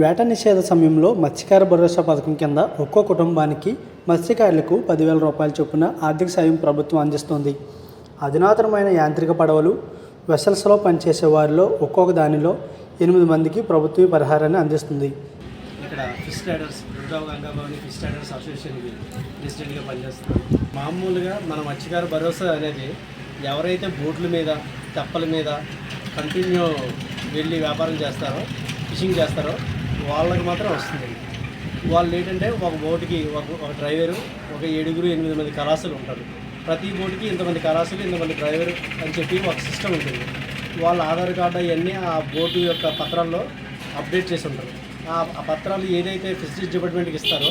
వేట నిషేధ సమయంలో మత్స్యకార భరోసా పథకం కింద ఒక్కో కుటుంబానికి మత్స్యకారులకు పదివేల రూపాయల చొప్పున ఆర్థిక సాయం ప్రభుత్వం అందిస్తుంది. అధునాతనమైన యాంత్రిక పడవలు వెసల్స్లో పనిచేసే వారిలో ఒక్కొక్క దానిలో ఎనిమిది మందికి ప్రభుత్వ పరిహారాన్ని అందిస్తుంది. ఇక్కడ ఫిష్ రైడర్స్ దుర్గావ్ గంగాభవాని ఫిష్ రైడర్స్ అసోసియేషన్కి ప్రెసిడెంట్గా పనిచేస్తున్నాను మామూలుగా మన మత్స్యకార భరోసా అనేది ఎవరైతే బోట్ల మీద తెప్పల మీద కంటిన్యూ వెళ్ళి వ్యాపారం చేస్తారో ఫిషింగ్ చేస్తారో వాళ్ళకి మాత్రం వస్తుంది. వాళ్ళు ఏంటంటే ఒక బోటుకి ఒక ఒక డ్రైవరు ఒక ఏడుగురు ఎనిమిది మంది కళాసులు ఉంటారు. ప్రతి బోటుకి ఇంతమంది కళాసులు ఇంతమంది డ్రైవర్ అని చెప్పి ఒక సిస్టమ్ ఉంటుంది. వాళ్ళ ఆధార్ కార్డు అవన్నీ ఆ బోటు యొక్క పత్రాల్లో అప్డేట్ చేసి ఉంటారు. ఆ పత్రాలు ఏదైతే ఫిషరీస్ డిపార్ట్మెంట్కి ఇస్తారో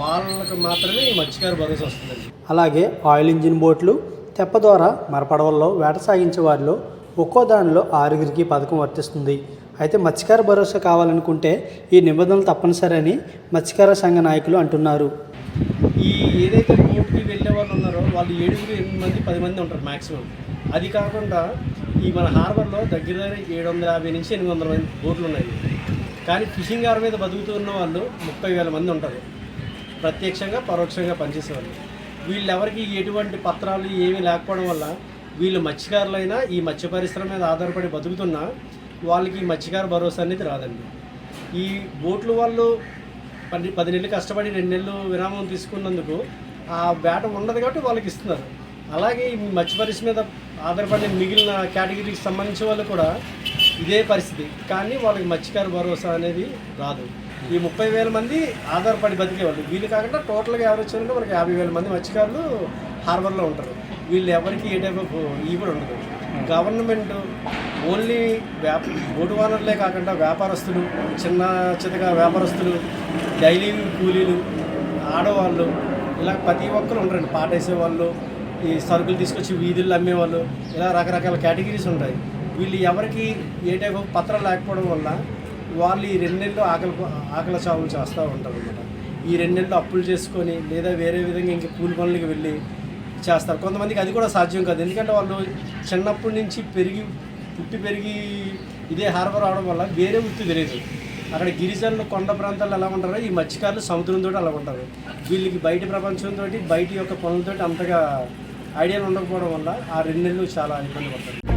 వాళ్ళకి మాత్రమే ఈ మత్స్యకారు భరోసా వస్తుందండి. అలాగే ఆయిల్ ఇంజిన్ బోట్లు తెప్ప ద్వారా మరపడవల్లో వేట సాగించే వారిలో ఒక్కో దానిలో ఆరుగురికి పథకం వర్తిస్తుంది. అయితే మత్స్యకార భరోసా కావాలనుకుంటే ఈ నిబంధనలు తప్పనిసరి అని మత్స్యకార సంఘ నాయకులు అంటున్నారు. ఈ ఏదైతే బోట్కి వెళ్ళే వాళ్ళు ఉన్నారో వాళ్ళు ఏడుగురు ఎనిమిది మంది పది మంది ఉంటారు మ్యాక్సిమం అది కాకుండా ఈ మన హార్బర్లో దగ్గర దగ్గర ఏడు వందల యాభై నుంచి ఎనిమిది వందల మంది బోట్లు ఉన్నాయి. కానీ ఫిషింగ్ ఆర్ మీద బతుకుతూ ఉన్న వాళ్ళు ముప్పై వేల మంది ఉంటారు. ప్రత్యక్షంగా పరోక్షంగా పనిచేసేవాళ్ళు. వీళ్ళెవరికి ఎటువంటి పత్రాలు ఏమీ లేకపోవడం వల్ల వీళ్ళు మత్స్యకారులైనా ఈ మత్స్య పరిశ్రమ మీద ఆధారపడి బతుకుతున్నా వాళ్ళకి ఈ మత్స్యకార భరోసా అనేది రాదండి. ఈ బోట్లు వాళ్ళు పది పది నెలలు కష్టపడి రెండు నెలలు విరామం తీసుకున్నందుకు ఆ వేట ఉండదు కాబట్టి వాళ్ళకి ఇస్తున్నారు. అలాగే ఈ మత్స్య పరిస్థితి మీద ఆధారపడిన మిగిలిన కేటగిరీకి సంబంధించిన వాళ్ళు కూడా ఇదే పరిస్థితి. కానీ వాళ్ళకి మత్స్యకార భరోసా అనేది రాదు. ఈ ముప్పై వేల మంది ఆధారపడి బతికేవాళ్ళు. వీళ్ళు కాకుండా టోటల్గా ఎవరు వచ్చారంటే మనకి యాభై వేల మంది మత్స్యకారులు హార్బర్లో ఉంటారు. వీళ్ళు ఎవరికి ఏ టైప్ ఆఫ్ ఇవి కూడా ఉండదు. గవర్నమెంట్ ఓన్లీ వ్యాప బోటు వానర్లే కాకుండా వ్యాపారస్తులు చిన్న చిన్నగా వ్యాపారస్తులు డైలీ కూలీలు ఆడవాళ్ళు ఇలా ప్రతి ఒక్కరు ఉంటారండి పాటేసేవాళ్ళు ఈ సరుకులు తీసుకొచ్చి వీధుల్లో అమ్మేవాళ్ళు ఇలా రకరకాల కేటగిరీస్ ఉంటాయి. వీళ్ళు ఎవరికి ఏ టైప్ ఆఫ్ పత్రం లేకపోవడం వల్ల వాళ్ళు ఈ రెండు నెలలు ఆకలి ఆకలి చావులు చేస్తూ ఉంటారు అనమాట ఈ రెండు నెలలు అప్పులు చేసుకొని లేదా వేరే విధంగా ఇంక కూలి పనులకి వెళ్ళి చేస్తారు. కొంతమందికి అది కూడా సాధ్యం కాదు. ఎందుకంటే వాళ్ళు చిన్నప్పటి నుంచి పెరిగి పుట్టి పెరిగి ఇదే హార్బర్ అవడం వల్ల వేరే వృత్తి తెలియదు. అక్కడ గిరిజనులు కొండ ప్రాంతాల్లో ఎలా ఉంటారో ఈ మత్స్యకారులు సముద్రంతో అలా ఉంటారు. వీళ్ళకి బయట ప్రపంచంతో బయట యొక్క పనులతో అంతగా ఐడియాలు ఉండకపోవడం వల్ల ఆ రెండు నెలలు చాలా ఇబ్బంది పడతారు.